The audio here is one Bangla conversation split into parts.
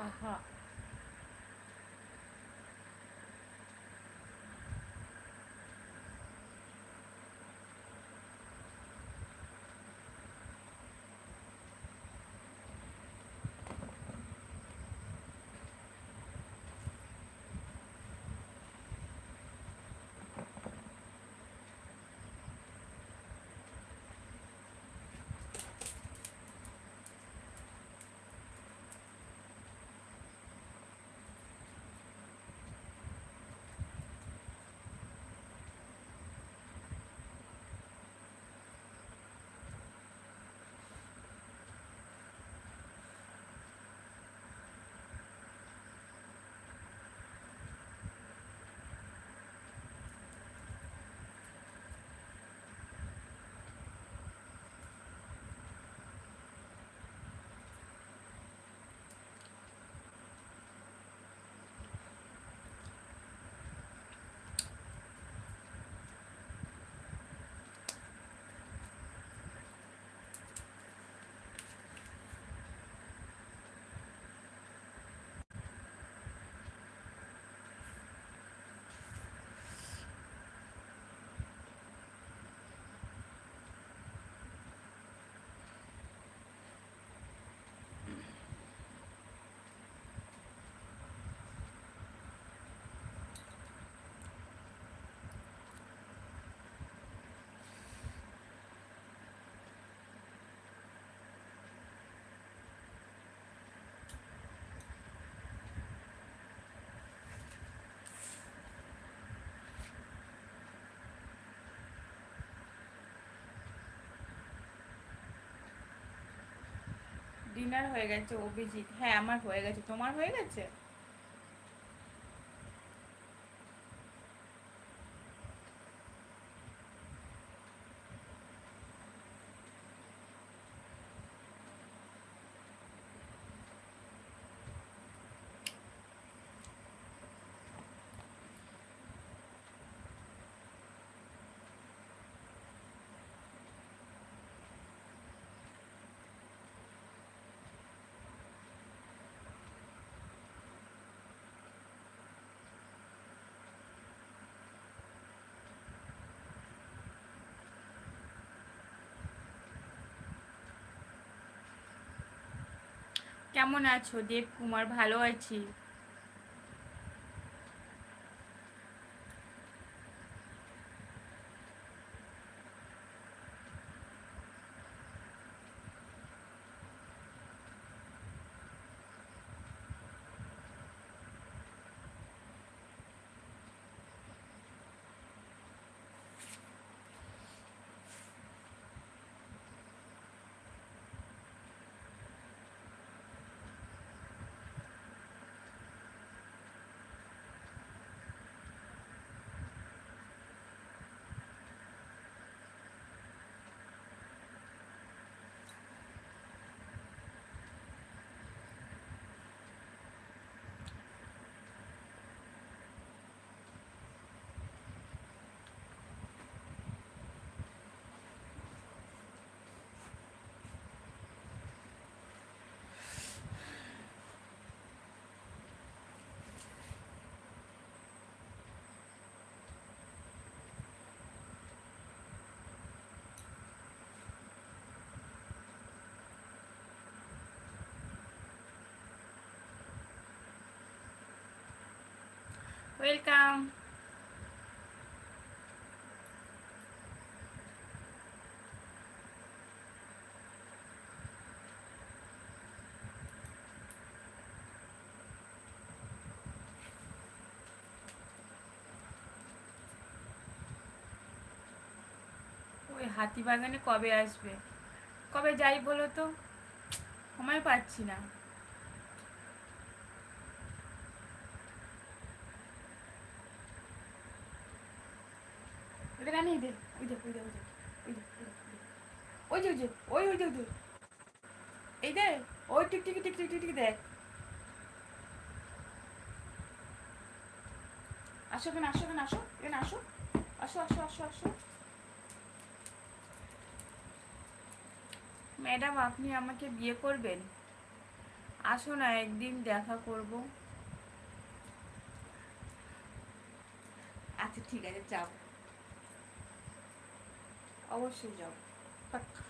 啊哈。ডিনার হয়ে গেছে অভিজিৎ। হ্যাঁ আমার হয়ে গেছে। তোমার হয়ে গেছে? কেমন আছো? দেব কুমার ভালো আছি। ওয়েলকাম ওই হাতিবাগানে কবে আসবে? কবে যাই বলো তো? সময় পাচ্ছি না ওটা রানি দে ওই দেখ ওই দেখ ওই দেখ ওই দেখ ওই ম্যাডাম, আপনি আমাকে বিয়ে করবেন? আসো না, একদিন দেখা করব। আচ্ছা ঠিক আছে, যাও। অবশ্যই যাও। পাক্কা।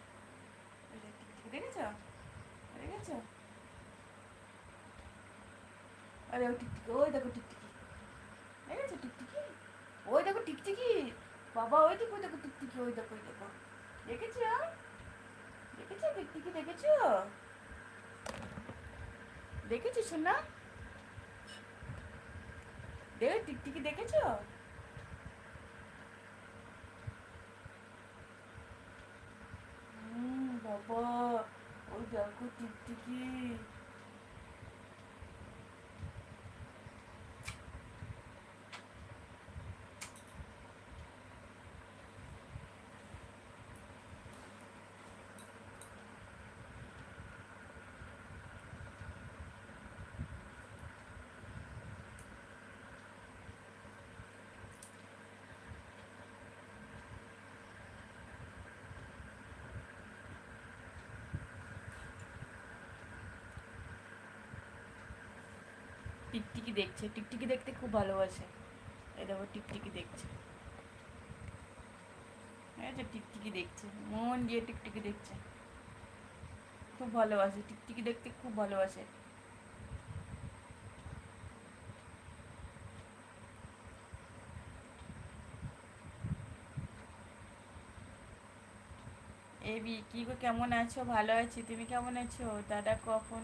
দেখেছ? দেখেছ? আরে ওই টিকটিকি, ওই দেখো টিকটিকি। দেখেছ টিকটিকি? ওই দেখো টিকটিকি। বাবা, ওই দেখো দেখো টিকটিকি, ওই দেখো ওই দেখো। দেখেছ? দেখেছ টিকটিকি, দেখেছ? দেখেছ সোনা? দেখো, টিকটিকি দেখেছ হুম বাবা ওই দেখো টিকটিকি। টিকটিকি দেখছে, টিকটিকি দেখতে খুব ভালোবাসে। এই দেখো, টিকটিকি দেখছে। যে টিকটিকি দেখছে, মন দিয়ে টিকটিকি দেখছে। খুব ভালোবাসে, টিকটিকি দেখতে খুব ভালোবাসে। এবি, কি কেমন আছো? ভালো আছি, তুমি কেমন আছো? দাদা কখন?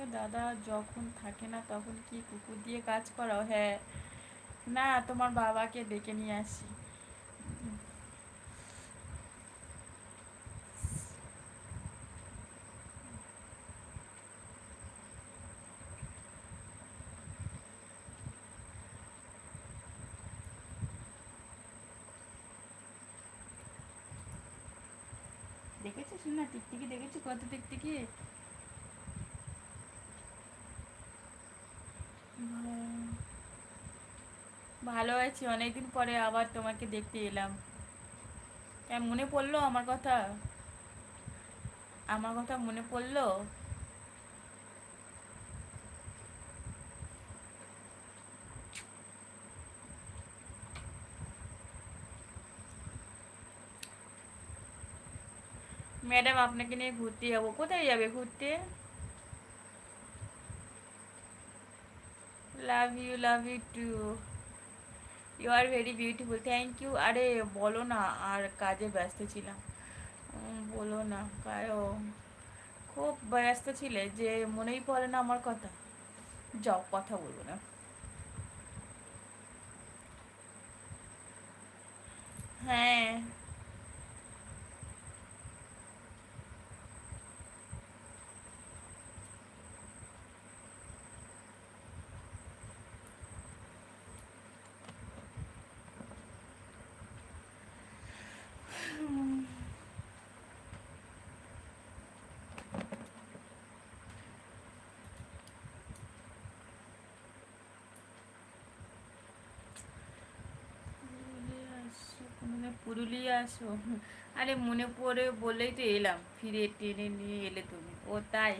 এটা দাদা যখন থাকে না তখন কি কুকুর দিয়ে কাজ করাও? হ্যাঁ। না, তোমার বাবাকে ডেকে নিয়ে আসি। দেখেছিস না? টিকটিকি দেখেছি কত টিকটিকি? আছি অনেকদিন পরে আবার তোমাকে দেখতে এলাম। কেন, মনে পড়ল আমার কথা? আমার কথা মনে পড়ল? ম্যাডাম, আপনাকে নিয়ে ঘুরতে যাব। কোথায় যাবে ঘুরতে? Love you love you too you are very beautiful thank you আরে, বলো না, আর কাজে ব্যস্ত ছিলাম। বলো না কারও খুব ব্যস্ত ছিলে যে মনেই পড়ে না আমার কথা। যাও, কথা বলব না। হ্যাঁ পুরুলিয়া কোনোদিন পুরুলিয়া আসো। আরে মনে পড়ে বলেই তো এলাম, ফিরে টেনে নিয়ে এলে তুমি। ও তাই।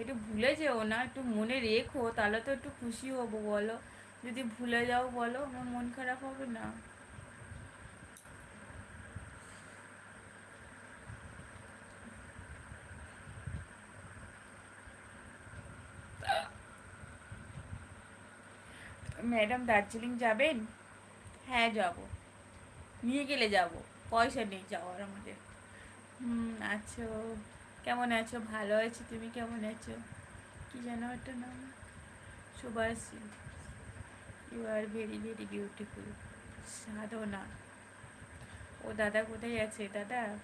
একটু ভুলে যেও না, একটু মনে রেখো, তাহলে তো একটু খুশি হব বলো। যদি ভুলে যাও বলো, আমার মন খারাপ হবে না। ম্যাডাম দার্জিলিং যাবেন? হ্যাঁ যাব। নিয়ে গেলে যাব। পয়সা নেই যাওয়ার আমাদের। হুম, আছো? কেমন আছো? ভালো আছো, তুমি কেমন আছো? কি যেন একটা নাম। Subhashi you are very very beautiful Sadhana. ও দাদা কোথায় আছে? দাদা,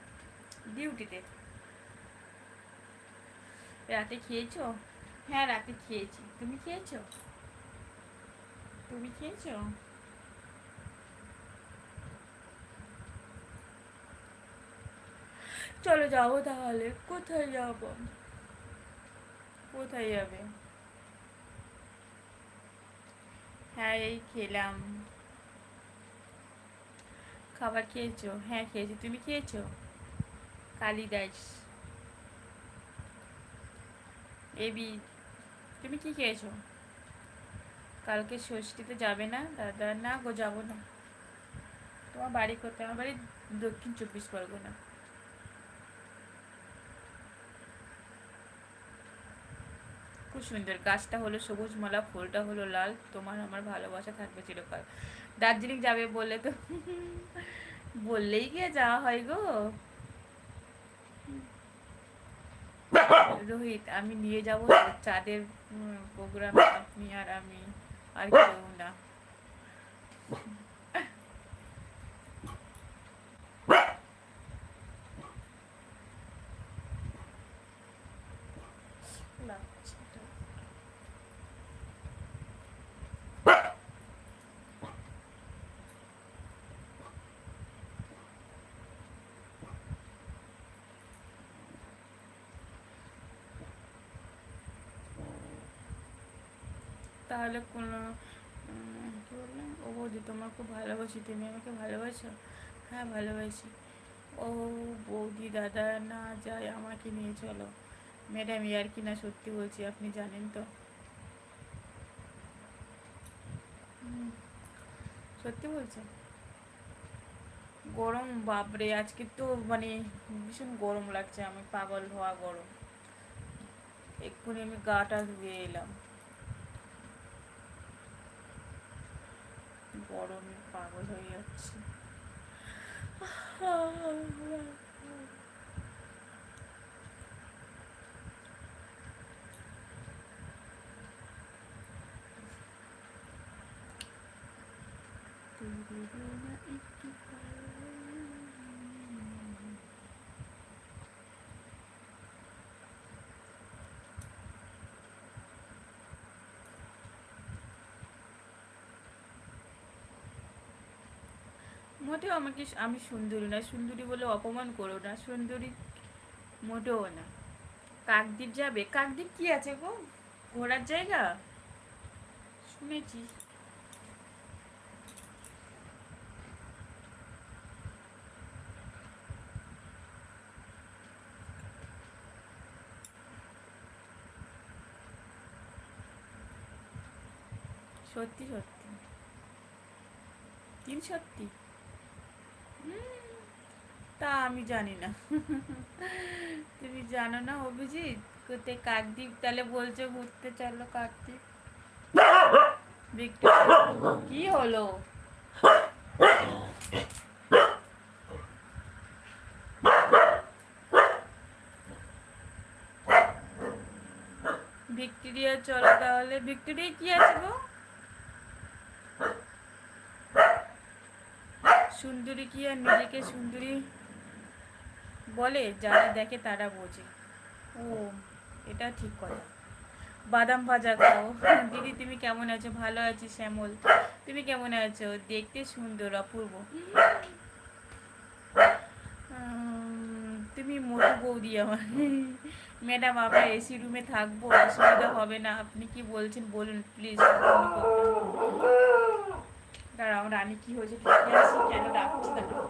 ডিউটিতে। রাতে খেয়েছো? হ্যাঁ রাতে খেয়েছি। তুমি খেয়েছো? তুমি খেয়েছো? চলো যাব তাহলে। কোথায় যাব? কোথায় যাবে? হ্যাঁ এই খেলাম। খাবার খেয়েছো? হ্যাঁ খেয়েছি। তুমি খেয়েছো? কালিদাস। এবি, তুমি কি খেয়েছো? কালকে ষষ্ঠীতে যাবে না? দাদা, না গো, যাব না। তোমার বাড়ি কোথায়? আমার বাড়ি দক্ষিণ চব্বিশ পরগনা। খুব সুন্দর। গাছটা হলো সবুজ মালা, ফুলটা হলো লাল। তোমার আমার ভালোবাসা থাকবে চিরকাল। দার্জিলিং যাবে বললে তো বললেই গিয়ে যাওয়া হয় গো? রোহিত, আমি নিয়ে যাব চাঁদের প্রোগ্রাম আপনি আর আমি, আর কেউ না লাগছে তো। তাহলে কোনো কি বললাম ও বৌদি, তোমার খুব ভালোবাসি, তুমি আমাকে ভালোবাসো? হ্যাঁ ভালোবাসি। ও বৌদি, দাদা, না যায় আমাকে নিয়ে চলো। ম্যাডাম, ইয়ার কি না সত্যি বলছি, আপনি জানেন তো। সত্যি বলছেন গরম, বাপরে, আজকে তো মানে ভীষণ গরম লাগছে, আমি পাগল হওয়া গরম। এক্ষুনি আমি গাটা ধুয়ে এলাম। গরমে পাগল হয়ে যাচ্ছে। মোটেও আমাকে আমি সুন্দরী না সুন্দরী বলে অপমান করো না। সুন্দরী মোটেও না। কাকদ্বীপ যাবে। কাকদ্বীপ কি আছে গো? ঘোরার জায়গা? শুনেছি। সত্যি সত্যি। তিন সত্যি। তা আমি জানি না। তুমি জানো না অভিজিৎ? কোথায় কাকদ্বীপ? তাহলে বলছো ঘুরতে চলো কাকদ্বীপ। কি হলো? ভিক্টোরিয়া, চলো তাহলে। ভিক্টোরিয়া কি আছে গো? সুন্দরী কি আর নিজেকে সুন্দরী বলে, যারা দেখে তারা বোঝে। ও, এটা ঠিক কথা। বাদাম ভাজা খাও দিদি, তুমি কেমন আছো? ভালো আছি, শ্যামল। তুমি কেমন আছো? দেখতে সুন্দর, অপূর্ব। তুমি মোটু বৌদি আমার। ম্যাডাম, আমরা এসি রুমে থাকব, অসুবিধা হবে না। আপনি কি বলছেন, বলুন প্লিজ দাঁড়াও, রানী কি হয়েছে? কেন ডাকছে দাঁড়াও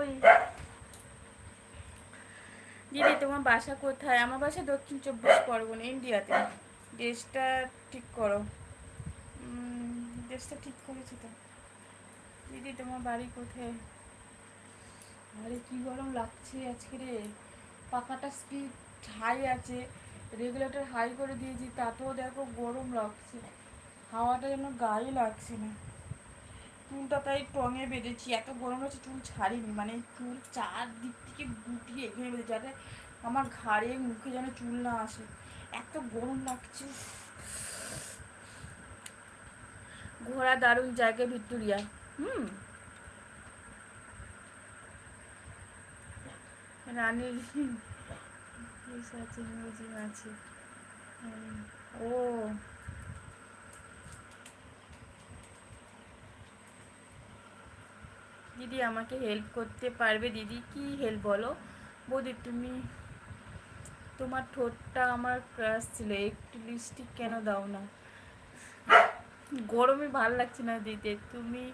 ওই। দিদি, তোমার বাসা কোথায়? আমার বাসা দক্ষিণ চব্বিশ পরগনা, ইন্ডিয়াতে। দেশটা ঠিক করো। দেশটা ঠিক করেছি তো। দিদি, তোমার বাড়ি কোথায়? আরে, কি গরম লাগছে আজকে রে। পাখাটা স্পিড হাই আছে। রেগুলেটর হাই করে দিয়েছি, তাতেও দেখো গরম লাগছে। হাওয়াটা যেন গায়ে লাগছে না। চুলটা তাই টঙে বেঁধেছি, এত গরম লাগছে, চুল ছাড়িনি মানে চুল চারদিক থেকে গুটিয়ে এখানে বেঁধেছি, যাতে আমার ঘাড়ে, মুখে যেন চুল না আসে। এত গরম লাগছে ঘোরা দারুণ জায়গা ভিক্টোরিয়া, হুম। রানীর মিউজিয়াম আছে। ও। দিদি আমাকে হেল্প করতে পারবে? দিদি কি হেল্প বলো? বৌদি, তুমি তোমার ঠোঁটটা আমার ক্রাশ ছিল। একটু লিপস্টিক কেন দাও না? গরমে ভালো লাগছে না দিতে। তুমি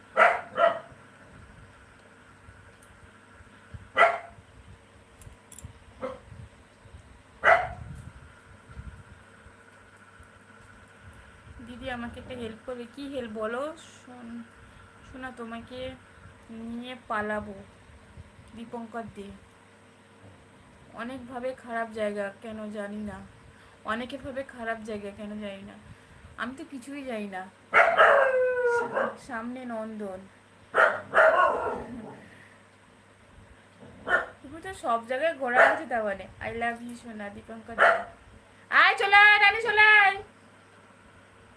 দিদি আমাকে একটা হেল্প করবে। কি হেল্প বলো? শোন, শোনা তোমাকে। নিয়ে পালাবো। দীপঙ্কর দে। অনেকভাবে খারাপ জায়গা, কেন জানি না। অনেকে ভাবে খারাপ জায়গা, কেন জানি না। আমি তো কিছুই জানি না। সামনে নন্দন। তুমি তো সব জায়গায় ঘোরা আছে তার মানে। আই লাভ ইউ সোনা, দীপঙ্কর দে। আয়, চলে আয়, রানী, চলে আয়।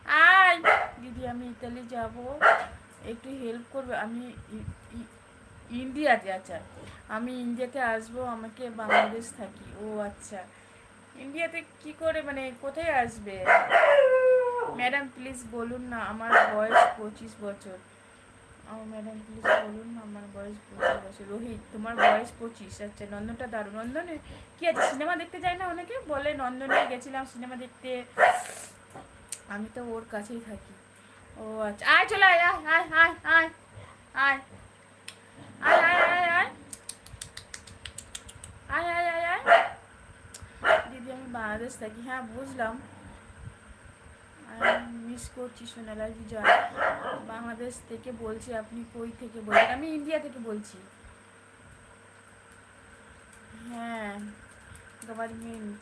আয়। দিদি, আমি ইতালি যাব। একটু হেল্প করবে। আমি ইন্ডিয়াতে আচ্ছা। আমি ইন্ডিয়াতে আসব, আমাকে বাংলাদেশ থাকি। ও আচ্ছা। ইন্ডিয়াতে কি করে মানে কোথায় আসবে? ম্যাডাম প্লিজ বলুন না, আমার বয়স পঁচিশ বছর। ম্যাডাম প্লিজ বলুন আমার বয়স পঁচিশ বছর। রোহিত, তোমার বয়স পঁচিশ। আচ্ছা নন্দনটা দারুণ। নন্দনে, কি আছে? সিনেমা দেখতে যায় না অনেকে? বলে নন্দনে গেছিলাম সিনেমা দেখতে। আমি তো ওর কাছেই থাকি। ও আচ্ছা আয়, চলে আয় আয় আয় আয় আয় আয়। আয় আয় আয় আয় আয়। দিদি, আমি বাংলাদেশ থাকি হ্যাঁ বুঝলাম। মিস করছি সোনালা বিজয় বাংলাদেশ থেকে বলছি, আপনি কই থেকে বলছেন? আমি ইন্ডিয়া থেকে বলছি। হ্যাঁ গভর্নমেন্ট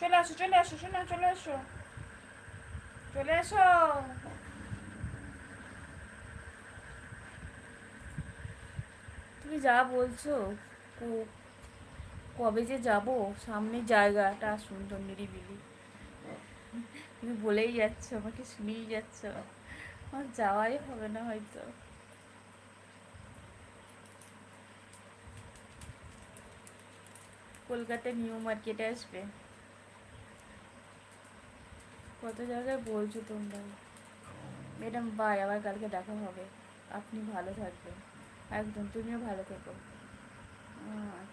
চলে আসো চলে আসো, শোনা, চলে আসো। চলে আসো। তুমি যা বলছো কবে যে যাব, সামনে জায়গাটা সুন্দর নিরিবিলি। তুমি বলেই যাচ্ছ, আমাকে শুনেই যাচ্ছ। আমার যাওয়াই হবে না হয়তো। কলকাতায় নিউ মার্কেটে আসবে। কত জায়গায় বলছো তোমরা? ম্যাডাম বাই আবার কালকে দেখা হবে। আপনি ভালো থাকবেন। একদম, তুমিও ভালো থেকো।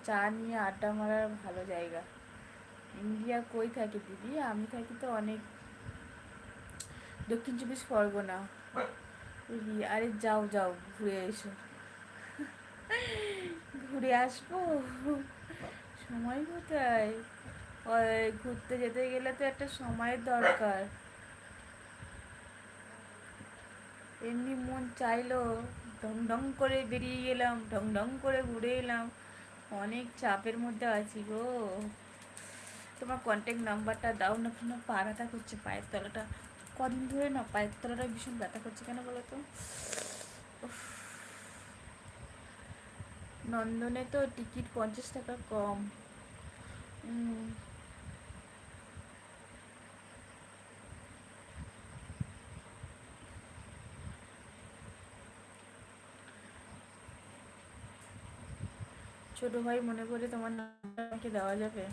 চা নিয়ে আড্ডা মারার ভালো জায়গা। ইন্ডিয়া কই থাকে দিদি? আমি থাকি তো অনেক দক্ষিণ চব্বিশ পরগনা। বুঝলি? আরে যাও যাও, ঘুরে এসো। ঘুরে আসব? সময় কোথায়? ঘুরতে যেতে গেলে তো একটা সময়ের দরকার। এমনি মন চাইলো, ঢং ঢং করে বেরিয়ে গেলাম, ঢং ঢং করে ঘুরে এলাম। অনেক চাপের মধ্যে আছি গো। তোমার কন্ট্যাক্ট নাম্বারটা দাও, না কেন পা ব্যথা করছে, পায়ের তলাটা। কদিন ধরে না পায়ের তলাটা ভীষণ ব্যথা করছে কেন বলো তো? নন্দনে তো টিকিট পঞ্চাশ টাকা কম। ছোট ভাই মনে করে তোমার নাম্বার আমাকে দেওয়া যাবে?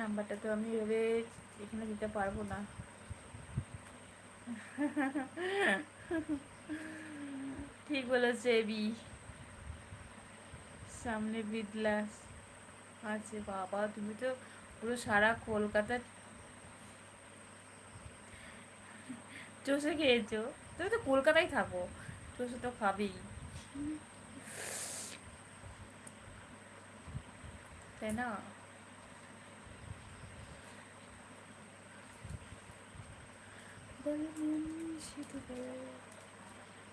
নাম্বারটা তো আমি এভাবে এখানে দিতে পারব না। ঠিক বলেছে, এবি। সামনে বিদলাস আছে, বাবা, তুমি তো পুরো সারা কলকাতা চষে খেয়েছো। তুমি তো কলকাতায় থাকো, চষে তো খাবেই। তাই না।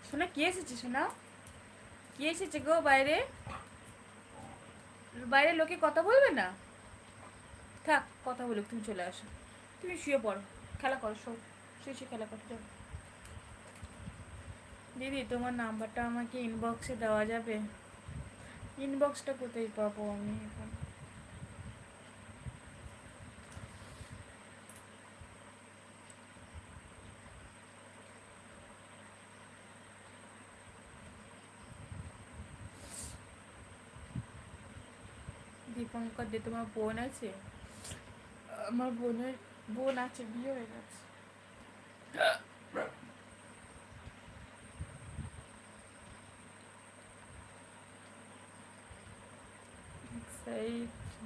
শোনা কি এসেছে শোনা কি এসেছে গো বাইরে? বাইরে লোকে কথা বলবে না? থাক, কথা বলুক, তুমি চলে আসো। তুমি শুয়ে পড়ো, খেলা করো শো শুয়ে শুয়ে খেলা করো, যাও। দিদি, তোমার নাম্বারটা আমাকে ইনবক্সে দেওয়া যাবে। ইনবক্সটা কোথায় পাবো আমি এখন? দীপঙ্কর দে, তোমার বোন আছে? আমার বোনের বোন আছে, বিয়ে হয়ে গেছে।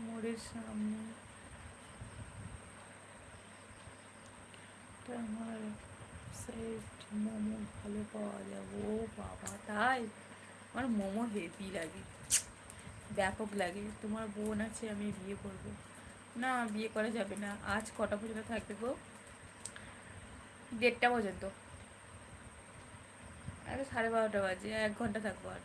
মোড়ের সামনে। আমার সেট মোমো ভালো পাওয়া যাবে বাবা, তাই? আমার মোমো হেভি লাগে। ব্যাপক লাগে। তোমার বোন আছে, আমি বিয়ে করব। না, বিয়ে করা যাবে না। আজ কটা পর্যন্ত থাকবে গো দেড়টা পর্যন্ত। আরে সাড়ে বারোটা বাজে, এক ঘণ্টা থাকব আর।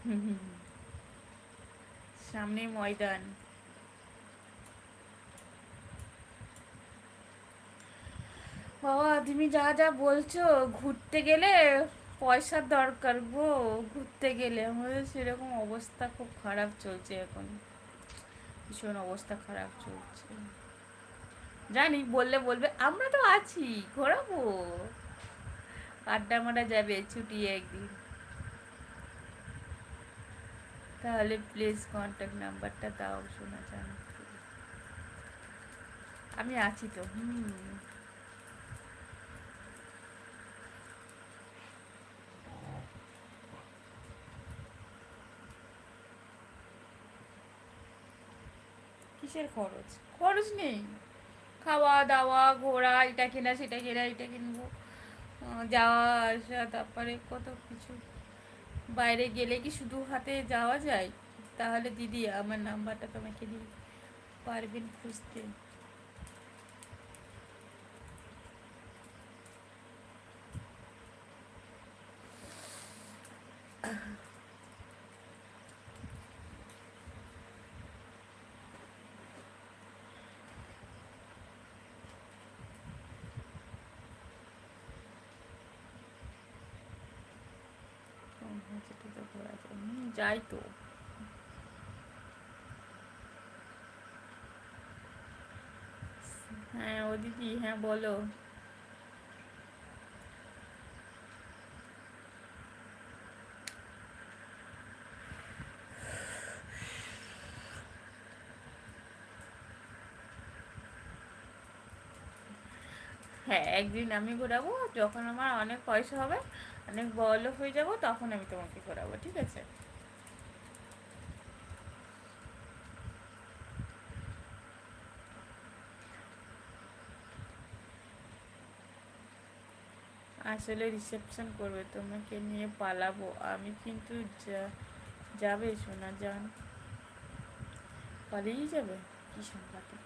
হুম হুম হুম। সামনে ময়দান। বাবা, তুমি যা যা বলছো, ঘুরতে গেলে পয়সার দরকার গো, ঘুরতে গেলে। আমাদের সেরকম অবস্থা খুব খারাপ চলছে এখন। ভীষণ অবস্থা খারাপ চলছে। জানি, বললে বলবে, আমরা তো আছি, ঘোরাবো। আড্ডা মারা যাবে, ছুটি একদিন। তাহলে প্লিজ কন্ট্যাক্ট নাম্বারটা দাও, শোনা যান আমি আছি তো, হুম। কিসের খরচ? খরচ নেই। খাওয়া দাওয়া ঘোরা, এটা কেনা, সেটা কেনা, এটা কিনবো। যাওয়া আসা, তারপরে কত কিছু। বাইরে গেলে কি শুধু হাতে যাওয়া যায়? তাহলে দিদি, আমার নাম্বারটা তোমাকে দিই। পারবেন খুঁজতে কম হয়েছে তো ঘোরা। যাই তো হ্যাঁ ও দিদি হ্যাঁ বলো হ্যাঁ একদিন আমি ঘোরাবো, যখন আমার অনেক পয়সা হবে, অনেক বড় হয়ে যাব, তখন আমি তোমাকে ঘোরাবো, ঠিক আছে? আসলে রিসেপশন করবে, তোমাকে নিয়ে পালাবো। আমি কিন্তু যাবে শোনা যান পালিয়ে যাবে? কি সংবাদে?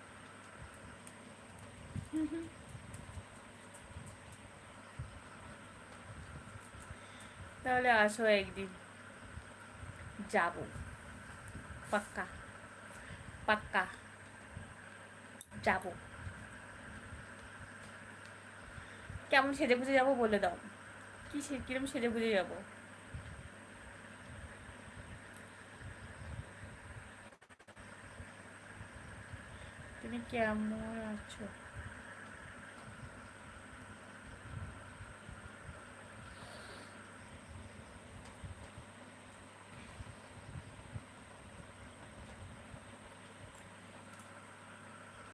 তাহলে আসো একদিন। যাব। পাক্কা। পাক্কা। যাব। কেমন সেজে গুজে যাব বলে দাও। কি সে- কিরম সেজে গুজে যাব? তুমি কেমন আছো?